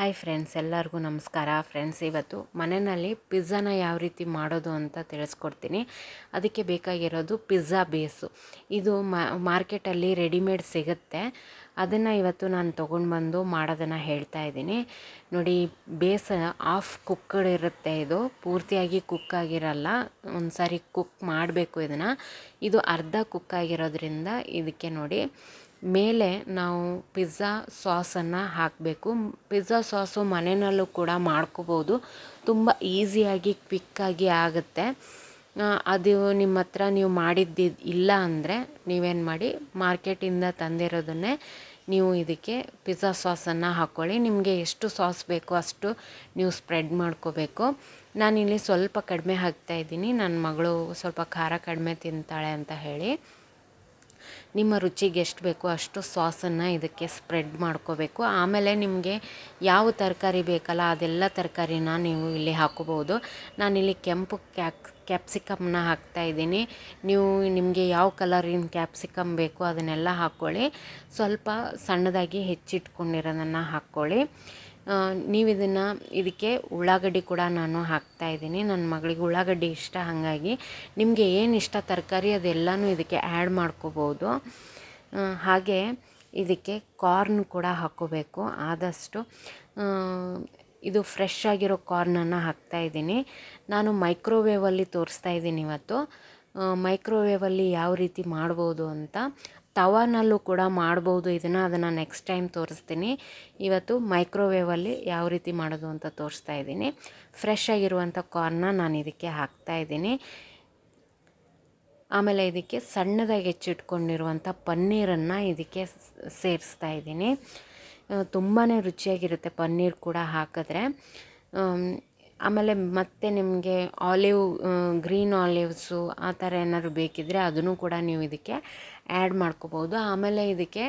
Hi friends ಎಲ್ಲರಿಗೂ ನಮಸ್ಕಾರ. Friends ಇವತ್ತು ಮನೆಯಲ್ಲಿ ಪಿಜ್ಜಾನ ಯಾವ ರೀತಿ ಮಾಡೋದು ಅಂತ ತಿಳಿಸ್ಕೊಡ್ತೀನಿ. ಅದಕ್ಕೆ ಬೇಕಾಗಿರೋದು ಪಿಜ್ಜಾ ಬೇಸು ಇದು ಮಾರ್ಕೆಟಲ್ಲಿ ರೆಡಿಮೇಡ್ ಸಿಗುತ್ತೆ. ಅದನ್ನು ಇವತ್ತು ನಾನು ತೊಗೊಂಡು ಬಂದು ಮಾಡೋದನ್ನು ಹೇಳ್ತಾ ಇದ್ದೀನಿ. ನೋಡಿ ಬೇಸ್ ಆಫ್ ಕುಕ್ಕಡ್ ಇರುತ್ತೆ ಇದು. ಪೂರ್ತಿಯಾಗಿ ಕುಕ್ ಆಗಿರಲ್ಲ. ಒಂದು ಸಾರಿ ಕುಕ್ ಮಾಡಬೇಕು ಇದನ್ನು. ಇದು ಅರ್ಧ ಕುಕ್ ಆಗಿರೋದ್ರಿಂದ ಇದಕ್ಕೆ ನೋಡಿ ಮೇಲೆ ನಾವು ಪಿಜ್ಜಾ ಸಾಸನ್ನು ಹಾಕಬೇಕು. ಪಿಜ್ಜಾ ಸಾಸು ಮನೆಯಲ್ಲೂ ಕೂಡ ಮಾಡ್ಕೋಬೋದು. ತುಂಬ ಈಸಿಯಾಗಿ, ಕ್ವಿಕ್ಕಾಗಿ ಆಗುತ್ತೆ. ಅದು ನಿಮ್ಮ ಹತ್ರ ನೀವು ಮಾಡಿದ್ದು, ಇಲ್ಲ ಅಂದರೆ ನೀವೇನು ಮಾಡಿ, ಮಾರ್ಕೆಟಿಂದ ತಂದಿರೋದನ್ನೇ ನೀವು ಇದಕ್ಕೆ ಪಿಜ್ಜಾ ಸಾಸನ್ನು ಹಾಕ್ಕೊಳ್ಳಿ ನಿಮಗೆ ಎಷ್ಟು ಸಾಸ್ ಬೇಕೋ ಅಷ್ಟು ನೀವು ಸ್ಪ್ರೆಡ್ ಮಾಡ್ಕೋಬೇಕು. ನಾನಿಲ್ಲಿ ಸ್ವಲ್ಪ ಕಡಿಮೆ ಹಾಕ್ತಾಯಿದ್ದೀನಿ ನನ್ನ ಮಗಳು ಸ್ವಲ್ಪ ಖಾರ ಕಡಿಮೆ ತಿಂತಾಳೆ ಅಂತ ಹೇಳಿ. ನಿಮ್ಮ ರುಚಿಗೆ ಎಷ್ಟು ಬೇಕೋ ಅಷ್ಟು ಸಾಸನ್ನು ಇದಕ್ಕೆ ಸ್ಪ್ರೆಡ್ ಮಾಡ್ಕೋಬೇಕು. ಆಮೇಲೆ ನಿಮಗೆ ಯಾವ ತರಕಾರಿ ಬೇಕಲ್ಲ ಅದೆಲ್ಲ ತರಕಾರಿನ ನೀವು ಇಲ್ಲಿ ಹಾಕೋಬೋದು. ನಾನಿಲ್ಲಿ ಕೆಂಪು ಕ್ಯಾಕ್ ಕ್ಯಾಪ್ಸಿಕಮ್ನ ಹಾಕ್ತಾಯಿದ್ದೀನಿ ನೀವು ನಿಮಗೆ ಯಾವ ಕಲರಿನ ಕ್ಯಾಪ್ಸಿಕಮ್ ಬೇಕು ಅದನ್ನೆಲ್ಲ ಹಾಕ್ಕೊಳ್ಳಿ. ಸ್ವಲ್ಪ ಸಣ್ಣದಾಗಿ ಹೆಚ್ಚಿಟ್ಕೊಂಡಿರೋದನ್ನು ಹಾಕ್ಕೊಳ್ಳಿ. ನೀವು ಇದನ್ನು ಇದಕ್ಕೆ ಉಳ್ಳಾಗಡ್ಡಿ ಕೂಡ ನಾನು ಹಾಕ್ತಾ ಇದ್ದೀನಿ. ನನ್ನ ಮಗಳಿಗೆ ಉಳ್ಳಾಗಡ್ಡಿ ಇಷ್ಟ, ಹಾಗಾಗಿ ನಿಮಗೆ ಏನು ಇಷ್ಟ ತರಕಾರಿ ಅದೆಲ್ಲನೂ ಇದಕ್ಕೆ ಆ್ಯಡ್ ಮಾಡ್ಕೋಬೋದು. ಹಾಗೆ ಇದಕ್ಕೆ ಕಾರ್ನ್ ಕೂಡ ಹಾಕೋಬೇಕು ಆದಷ್ಟು ಇದು ಫ್ರೆಶ್ ಆಗಿರೋ ಕಾರ್ನನ್ನು ಹಾಕ್ತಾಯಿದ್ದೀನಿ ನಾನು ಮೈಕ್ರೋವೇವಲ್ಲಿ ತೋರಿಸ್ತಾ ಇದ್ದೀನಿ ಇವತ್ತು. ಮೈಕ್ರೋವೇವಲ್ಲಿ ಯಾವ ರೀತಿ ಮಾಡ್ಬೋದು ಅಂತ ತವಾನಲ್ಲೂ ಕೂಡ ಮಾಡ್ಬೋದು. ಇದನ್ನು ಅದನ್ನು ನೆಕ್ಸ್ಟ್ ಟೈಮ್ ತೋರಿಸ್ತೀನಿ. ಇವತ್ತು ಮೈಕ್ರೋವೇವಲ್ಲಿ ಯಾವ ರೀತಿ ಮಾಡೋದು ಅಂತ ತೋರಿಸ್ತಾ ಇದ್ದೀನಿ. ಫ್ರೆಶ್ ಆಗಿರುವಂಥ ಕಾರ್ನ ನಾನು ಇದಕ್ಕೆ ಹಾಕ್ತಾ ಇದ್ದೀನಿ. ಆಮೇಲೆ ಇದಕ್ಕೆ ಸಣ್ಣದಾಗಿ ಹೆಚ್ಚಿಟ್ಕೊಂಡಿರುವಂಥ ಪನ್ನೀರನ್ನು ಇದಕ್ಕೆ ಸೇರಿಸ್ತಾ ಇದ್ದೀನಿ. ತುಂಬಾ ರುಚಿಯಾಗಿರುತ್ತೆ ಪನ್ನೀರ್ ಕೂಡ ಹಾಕಿದ್ರೆ. ಆಮೇಲೆ ಮತ್ತೆ ನಿಮಗೆ ಆಲಿವ್ ಗ್ರೀನ್ ಆಲಿವ್ಸು ಆ ಥರ ಏನಾದ್ರು ಬೇಕಿದ್ದರೆ ಅದನ್ನು ಕೂಡ ನೀವು ಇದಕ್ಕೆ ಆ್ಯಡ್ ಮಾಡ್ಕೋಬೋದು. ಆಮೇಲೆ ಇದಕ್ಕೆ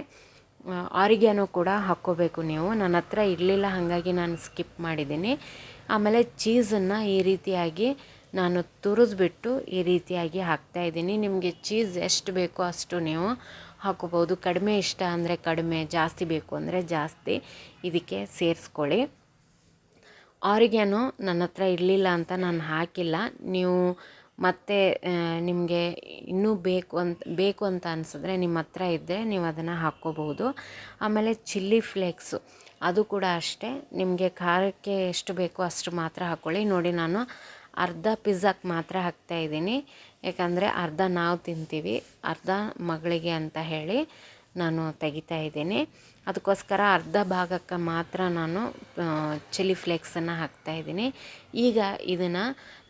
ಆರಿಗ್ಯಾನೋ ಕೂಡ ಹಾಕ್ಕೋಬೇಕು ನೀವು. ನನ್ನ ಹತ್ರ ಇರಲಿಲ್ಲ, ಹಾಗಾಗಿ ನಾನು ಸ್ಕಿಪ್ ಮಾಡಿದ್ದೀನಿ. ಆಮೇಲೆ ಚೀಸನ್ನು ಈ ರೀತಿಯಾಗಿ ನಾನು ತುರಿದ್ಬಿಟ್ಟು ಈ ರೀತಿಯಾಗಿ ಹಾಕ್ತಾ ಇದ್ದೀನಿ. ನಿಮಗೆ ಚೀಸ್ ಎಷ್ಟು ಬೇಕೋ ಅಷ್ಟು ನೀವು ಹಾಕೋಬೋದು ಕಡಿಮೆ ಇಷ್ಟ ಅಂದರೆ ಕಡಿಮೆ, ಜಾಸ್ತಿ ಬೇಕು ಅಂದರೆ ಜಾಸ್ತಿ ಇದಕ್ಕೆ ಸೇರಿಸ್ಕೊಳ್ಳಿ. ಆರಿಗ್ಯಾನೋ ನನ್ನ ಹತ್ರ ಇರಲಿಲ್ಲ ಅಂತ ನಾನು ಹಾಕಿಲ್ಲ. ನೀವು ಮತ್ತೆ ನಿಮಗೆ ಇನ್ನೂ ಬೇಕು ಅಂತ ಬೇಕು ಅಂತ ಅನಿಸಿದ್ರೆ ನಿಮ್ಮ ಹತ್ರ ಇದ್ದರೆ ನೀವು ಅದನ್ನು ಹಾಕ್ಕೋಬಹುದು. ಆಮೇಲೆ ಚಿಲ್ಲಿ ಫ್ಲೇಕ್ಸು, ಅದು ಕೂಡ ಅಷ್ಟೇ. ನಿಮಗೆ ಖಾರಕ್ಕೆ ಎಷ್ಟು ಬೇಕೋ ಅಷ್ಟು ಮಾತ್ರ ಹಾಕ್ಕೊಳ್ಳಿ ನೋಡಿ ನಾನು ಅರ್ಧ ಪಿಜ್ಜಾಕ್ಕೆ ಮಾತ್ರ ಹಾಕ್ತಾಯಿದ್ದೀನಿ ಯಾಕಂದರೆ ಅರ್ಧ ನಾವು ತಿಂತೀವಿ. ಅರ್ಧ ಮಗಳಿಗೆ ಅಂತ ಹೇಳಿ. ನಾನು ತೆಗಿತಾ ಇದ್ದೀನಿ. ಅದಕ್ಕೋಸ್ಕರ ಅರ್ಧ ಭಾಗಕ್ಕೆ ಮಾತ್ರ ನಾನು ಚಿಲ್ಲಿ ಫ್ಲೇಕ್ಸನ್ನು ಹಾಕ್ತಾಯಿದ್ದೀನಿ ಈಗ ಇದನ್ನು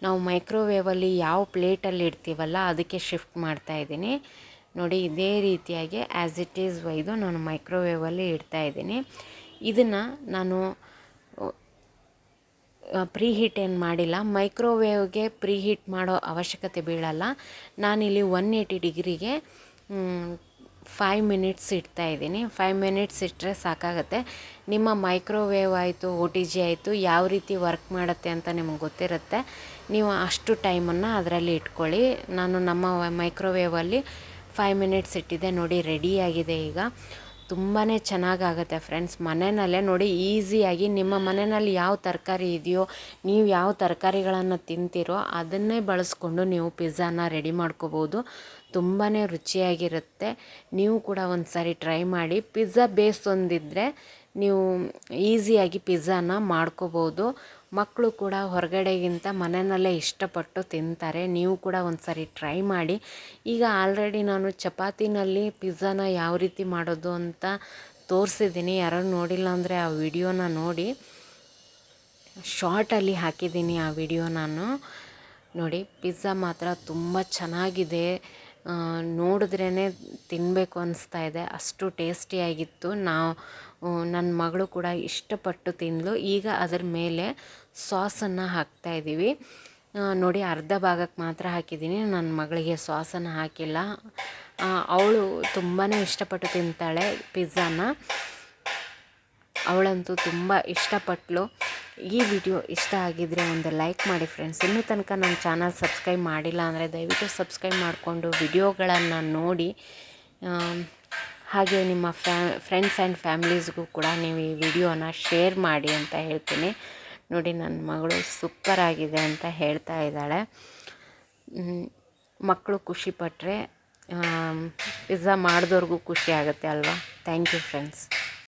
ನಾವು ಮೈಕ್ರೋವೇವಲ್ಲಿ ಯಾವ ಪ್ಲೇಟಲ್ಲಿ ಇಡ್ತೀವಲ್ಲ ಅದಕ್ಕೆ ಶಿಫ್ಟ್ ಮಾಡ್ತಾ ಇದ್ದೀನಿ. ನೋಡಿ, ಇದೇ ರೀತಿಯಾಗಿ ಆ್ಯಸ್ ಇಟ್ ಈಸ್ ಒಯ್ದು ನಾನು ಮೈಕ್ರೋವೇವಲ್ಲಿ ಇಡ್ತಾ ಇದ್ದೀನಿ. ಇದನ್ನು ನಾನು ಪ್ರೀ ಹೀಟ್ ಏನು ಮಾಡಿಲ್ಲ. ಮೈಕ್ರೋವೇವ್ಗೆ ಪ್ರೀ ಹೀಟ್ ಮಾಡೋ ಅವಶ್ಯಕತೆ ಬೀಳಲ್ಲ. ನಾನಿಲ್ಲಿ ಒನ್ ಏಯ್ಟಿ ಡಿಗ್ರಿಗೆ ಫೈವ್ ಮಿನಿಟ್ಸ್ ಇಡ್ತಾ ಇದ್ದೀನಿ. ಫೈವ್ ಮಿನಿಟ್ಸ್ ಇಟ್ಟರೆ ಸಾಕಾಗುತ್ತೆ. ನಿಮ್ಮ ಮೈಕ್ರೋವೇವ್ ಆಯಿತು ಓ ಟಿ ಜಿ ಆಯಿತು, ಯಾವ ರೀತಿ ವರ್ಕ್ ಮಾಡುತ್ತೆ ಅಂತ ನಿಮಗೆ ಗೊತ್ತಿರುತ್ತೆ. ನೀವು ಅಷ್ಟು ಟೈಮನ್ನು ಅದರಲ್ಲಿ ಇಟ್ಕೊಳ್ಳಿ. ನಾನು ನಮ್ಮ ಮೈಕ್ರೋವೇವಲ್ಲಿ ಫೈವ್ ಮಿನಿಟ್ಸ್ ಇಟ್ಟಿದ್ದೆ. ನೋಡಿ ರೆಡಿಯಾಗಿದೆ ಈಗ. ತುಂಬಾ ಚೆನ್ನಾಗಾಗುತ್ತೆ ಫ್ರೆಂಡ್ಸ್ ಮನೆಯಲ್ಲೇ ನೋಡಿ ಈಸಿಯಾಗಿ ನಿಮ್ಮ ಮನೆಯಲ್ಲಿ ಯಾವ ತರಕಾರಿ ಇದೆಯೋ, ನೀವು ಯಾವ ತರಕಾರಿಗಳನ್ನು ತಿಂತೀರೋ ಅದನ್ನೇ ಬಳಸ್ಕೊಂಡು ನೀವು ಪಿಜ್ಜಾನ ರೆಡಿ ಮಾಡ್ಕೋಬೋದು. ತುಂಬಾ ರುಚಿಯಾಗಿರುತ್ತೆ. ನೀವು ಕೂಡ ಒಂದು ಸಾರಿ ಟ್ರೈ ಮಾಡಿ. ಪಿಜ್ಜಾ ಬೇಸ್ ಒಂದಿದ್ದರೆ ನೀವು ಈಸಿಯಾಗಿ ಪಿಜ್ಜಾನ ಮಾಡ್ಕೋಬೋದು. ಮಕ್ಕಳು ಕೂಡ ಹೊರಗಡೆಗಿಂತ ಮನೆಯಲ್ಲೇ ಇಷ್ಟಪಟ್ಟು ತಿಂತಾರೆ. ನೀವು ಕೂಡ ಒಂದು ಸಾರಿ ಟ್ರೈ ಮಾಡಿ. ಈಗ ಆಲ್ರೆಡಿ ನಾನು ಚಪಾತಿನಲ್ಲಿ ಪಿಜ್ಜಾನ ಯಾವ ರೀತಿ ಮಾಡೋದು ಅಂತ ತೋರಿಸಿದ್ದೀನಿ. ಯಾರು ನೋಡಿಲ್ಲ ಅಂದರೆ ಆ ವಿಡಿಯೋನ ನೋಡಿ. ಶಾರ್ಟಲ್ಲಿ ಹಾಕಿದ್ದೀನಿ ಆ ವಿಡಿಯೋ ನಾನು. ನೋಡಿ ಪಿಜ್ಜಾ ಮಾತ್ರ ತುಂಬ ಚೆನ್ನಾಗಿದೆ. ನೋಡಿದ್ರೇ ತಿನ್ನಬೇಕು ಅನಿಸ್ತಾ ಇದೆ. ಅಷ್ಟು ಟೇಸ್ಟಿಯಾಗಿತ್ತು ನಾವು ನನ್ನ ಮಗಳು ಕೂಡ ಇಷ್ಟಪಟ್ಟು ತಿಂದಳು ಈಗ ಅದರ ಮೇಲೆ ಸಾಸನ್ನು ಹಾಕ್ತಾಯಿದ್ದೀವಿ ನೋಡಿ ಅರ್ಧ ಭಾಗಕ್ಕೆ ಮಾತ್ರ ಹಾಕಿದ್ದೀನಿ ನನ್ನ ಮಗಳಿಗೆ ಸಾಸನ್ನು ಹಾಕಿಲ್ಲ. ಅವಳು ತುಂಬಾ ಇಷ್ಟಪಟ್ಟು ತಿಂತಾಳೆ ಪಿಜ್ಜಾನ. ಅವಳಂತೂ ತುಂಬ ಇಷ್ಟಪಟ್ಟಳು ಈ ವಿಡಿಯೋ ಇಷ್ಟ ಆಗಿದ್ದರೆ ಒಂದು ಲೈಕ್ ಮಾಡಿ ಫ್ರೆಂಡ್ಸ್ ಇನ್ನೂ ತನಕ ನನ್ನ ಚಾನಲ್ ಸಬ್ಸ್ಕ್ರೈಬ್ ಮಾಡಿಲ್ಲ ಅಂದರೆ ದಯವಿಟ್ಟು ಸಬ್ಸ್ಕ್ರೈಬ್ ಮಾಡಿಕೊಂಡು ವಿಡಿಯೋಗಳನ್ನು ನೋಡಿ. ಹಾಗೆ ನಿಮ್ಮ ಫ್ಯಾ ಫ್ರೆಂಡ್ಸ್ ಆ್ಯಂಡ್ ಫ್ಯಾಮಿಲೀಸ್ಗೂ ಕೂಡ ನೀವು ಈ ವಿಡಿಯೋನ ಶೇರ್ ಮಾಡಿ ಅಂತ ಹೇಳ್ತೀನಿ. ನೋಡಿ, ನನ್ನ ಮಗಳು ಸೂಪರ್ ಆಗಿದೆ ಅಂತ ಹೇಳ್ತಾ ಇದ್ದಾಳೆ. ಮಕ್ಕಳು ಖುಷಿಪಟ್ಟರೆ ಪಿಜ್ಜಾ ಮಾಡಿದವ್ರಿಗೂ ಖುಷಿ ಆಗುತ್ತೆ ಅಲ್ವಾ? Thank you friends